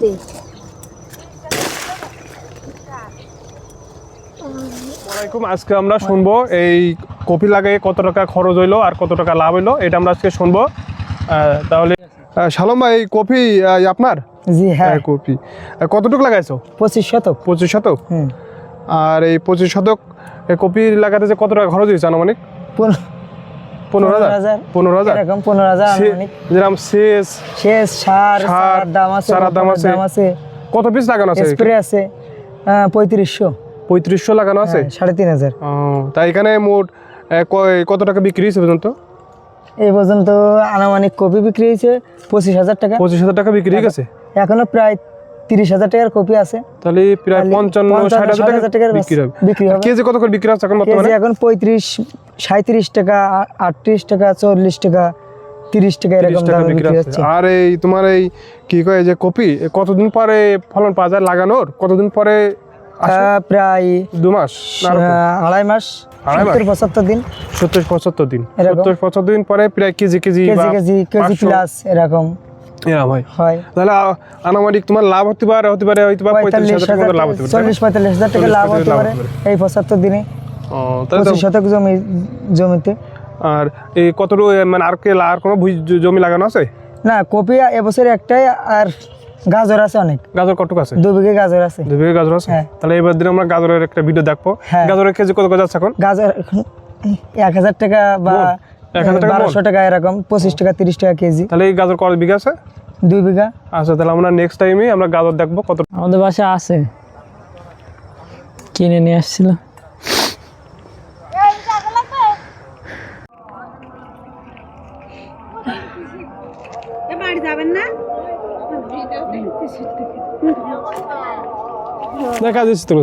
দে আসসালামাইকুম আজকে আমরা শুনব এই কপি লাগাই কত টাকা খরচ হইল আর কত টাকা লাভ হইল এটা আমরা আজকে শুনব। তাহলে শালম ভাই এই কপি আপনার? জি হ্যাঁ। কপি। কতটুকু লাগাইছো? পঁচিশ শতক। পঁচিশ শতক? আর এই পঁচিশ শতক এই কপি লাগাতে যে কত টাকা খরচ হয়েছে আনুমানিক? পনেরো হাজার? পনেরো হাজার। এরকম পনেরো হাজার যেরকম শেষ। শেষ সার সার, সার দাম আছে সারার দাম আছে। দাম আছে। কত পিস লাগানো আছে? স্প্রে আছে পঁয়ত্রিশশো। পঁয়ত্রিশশো লাগানো আছে? হ্যাঁ, সাড়ে তিন হাজার। ও, তা এখানে মোট কত টাকা বিক্রি হয়েছে পর্যন্ত? এই পর্যন্ত আনুমানিক কপি বিক্রি হয়েছে পঁচিশ হাজার টাকা। পঁচিশ হাজার টাকা বিক্রি হয়ে গেছে? এখনও প্রায় তিরিশ হাজার টাকার কপি আছে। তাহলে প্রায় পঞ্চান্ন পঞ্চান্ন, ষাট হাজার ষাট হাজার টাকা টাকার বিক্রি হবে। বিক্রি হবে। কেজি কত করে বিক্রি হচ্ছে এখন বর্তমানে? এখন পঁয়ত্রিশ সাঁত্রিশ টাকা আটত্রিশ টাকা চল্লিশ টাকা তিরিশ টাকা এরকম দামে বিক্রি হচ্ছে। আর এই তোমার এই কি কয় যে কপি কতদিন পরে ফলন পাওয়া যায় লাগানোর? কতদিন পরে প্রায় দু মাস আড়াই মাস সত্তর পঁচাত্তর দিন। সত্তর পঁচাত্তর দিন। সত্তর পঁচাত্তর দিন পরে প্রায় KG KG KG KG KG plus এরকম। এরকম হয় হয়। তাহলে আনুমানিক তোমার লাভ হতে পারে হতে পারে হয়তো বা পঁয়তাল্লিশ হাজার লাভ হতে পারে চল্লিশ পঁয়তাল্লিশ হাজার টাকা লাভ হতে পারে। এই পঁচাত্তর দিনে ও, তাহলে পঁচিশ শতক জমি জমিতে। আর এই কতটুকু মানে আর কে আর কোনো জমি লাগানো আছে? না কপি এবছর একটাই আর গাজর আছে অনেক। গাজর কটুক আছে? দু বিঘে গাজর আছে। দুই বিঘে গাজর আছে? হ্যাঁ। তাহলে এবার দিন আমরা গাজরের একটা ভিডিও দেখব। হ্যাঁ। গাজরের কেজি কত করে যাচ্ছে এখন? গাজর এক হাজার টাকা বা বারোশো টাকা এরকম পঁচিশ টাকা তিরিশ টাকা কেজি। তাহলে এই গাজর কত বিঘা আছে? দুই বিঘা। আচ্ছা তাহলে আমরা নেক্সট টাইমে আমরা গাজর দেখব কত আমাদের বাসায় আছে। কিনে নিয়ে আসছিল। দেখা যাচ্ছে তোর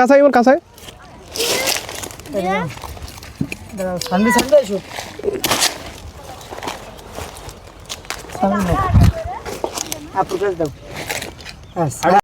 কাছে। ইমন কাছে সানডে সানডে এসো। আপুর কাছে দাও। আচ্ছা